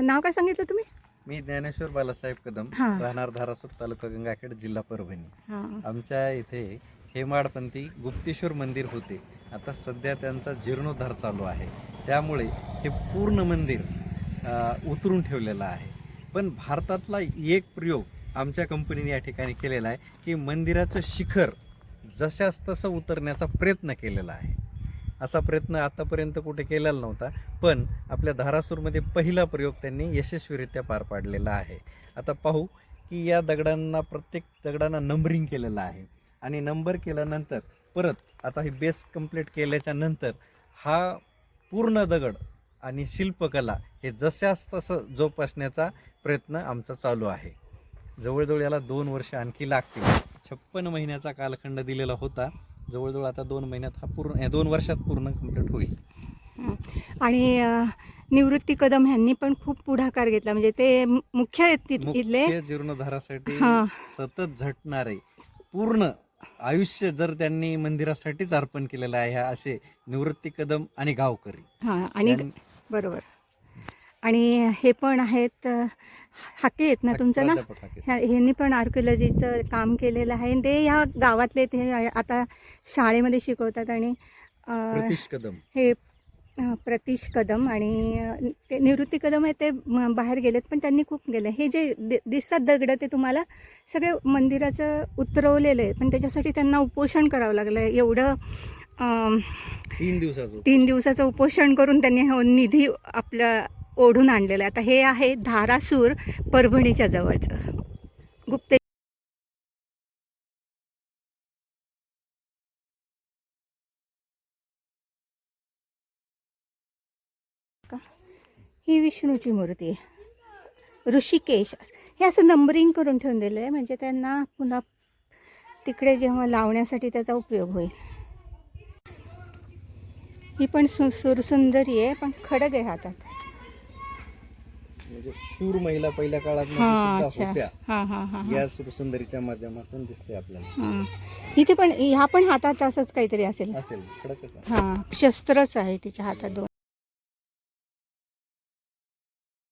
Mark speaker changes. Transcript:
Speaker 1: नाव काय सांगितलं तुम्ही?
Speaker 2: मी ज्ञानेश्वर बालासाहेब कदम
Speaker 1: हा.
Speaker 2: राहणार धारासूर तालुका गंगाखेड जिल्हा परभणी.
Speaker 1: हां.
Speaker 2: आमच्या इथे हेमाडपंथी गुप्तेश्वर मंदिर होते. आता सध्या त्यांचा जीर्णोद्धार चालू आहे. त्यामुळे हे पूर्ण मंदिर अ, उतरून ठेवलेलं आहे. पण भारतातला एक प्रयोग आमच्या कंपनीने या ठिकाणी केलेला आहे की मंदिराचं शिखर जशास तसं उतरण्याचा प्रयत्न केलेला आहे. असा प्रयत्न आतापर्यंत कुठे केलेला नव्हता पण आपल्या धारासूरमध्ये पहिला प्रयोग त्यांनी यशस्वीरित्या पार पाडलेला आहे. आता पाहू की या दगडांना प्रत्येक दगडांना नंबरिंग केलेलं आहे. आणि नंबर केल्यानंतर परत आता हे बेस कंप्लीट केल्याच्यानंतर हा पूर्ण दगड आणि शिल्पकला हे जशास तसं जोपासण्याचा प्रयत्न आमचा चालू आहे. जवळजवळ याला दोन वर्ष आणखी लागतील. छप्पन महिन्याचा कालखंड दिलेला होता. जवळजवळ आता दोन महिन्यात हा पूर्ण दोन वर्षात पूर्ण कंप्लीट होईल.
Speaker 1: आणि निवृत्ती कदम ह्यांनी पण खूप पुढाकार घेतला. म्हणजे ते मुख्य इथले
Speaker 2: जीर्णोद्धारासाठी. सतत झटणारे पूर्ण आयुष्य जर त्यांनी मंदिरासाठीच अर्पण केलेलं आहे असे निवृत्ती कदम आणि गावकरी.
Speaker 1: हां. आणि बरोबर. आणि हे पण आहेत हाके आहेत ना तुमचं ना? ह्यांनी पण आर्किओलॉजीचं काम केलेलं आहे. ते ह्या गावातले ते आता शाळेमध्ये शिकवतात आणि
Speaker 2: कदम.
Speaker 1: हे प्रतीश कदम आणि ते निवृत्ती कदम आहे ते बाहेर गेलेत पण त्यांनी खूप गेले हे जे दिसतात दगड ते तुम्हाला सगळे मंदिराचं उतरवलेलं आहे. पण त्याच्यासाठी त्यांना उपोषण करावं लागलं एवढं अम,
Speaker 2: तीन दिवसाचं
Speaker 1: तीन दिवसाचं उपोषण करून त्यांनी हा निधी आपल्या ओढून आणलेलं आहे. आता हे आहे धारासूर परभणीच्या जवळचं. गुप्ते का? ही विष्णूची मूर्ती. आहे ऋषिकेश. हे असं नंबरिंग करून ठेवून दिलं आहे. म्हणजे त्यांना पुन्हा तिकडे जेव्हा लावण्यासाठी त्याचा उपयोग होईल. ही पण सु सुरसुंदरी आहे पण खडग आहे हातात.
Speaker 2: म्हणजे शूर महिला पहिल्या काळात
Speaker 1: हां
Speaker 2: सुद्धा
Speaker 1: अच्छा.
Speaker 2: होत्या.
Speaker 1: हां हां हां हां.
Speaker 2: या सुरसुंदरीच्या माध्यमातून दिसते आपल्याला.
Speaker 1: हां. इथे पण ह्या पण हातात असंच काहीतरी असेल?
Speaker 2: असेल खडकच आहे.
Speaker 1: हां शस्त्रच आहे तिच्या हातात दोन.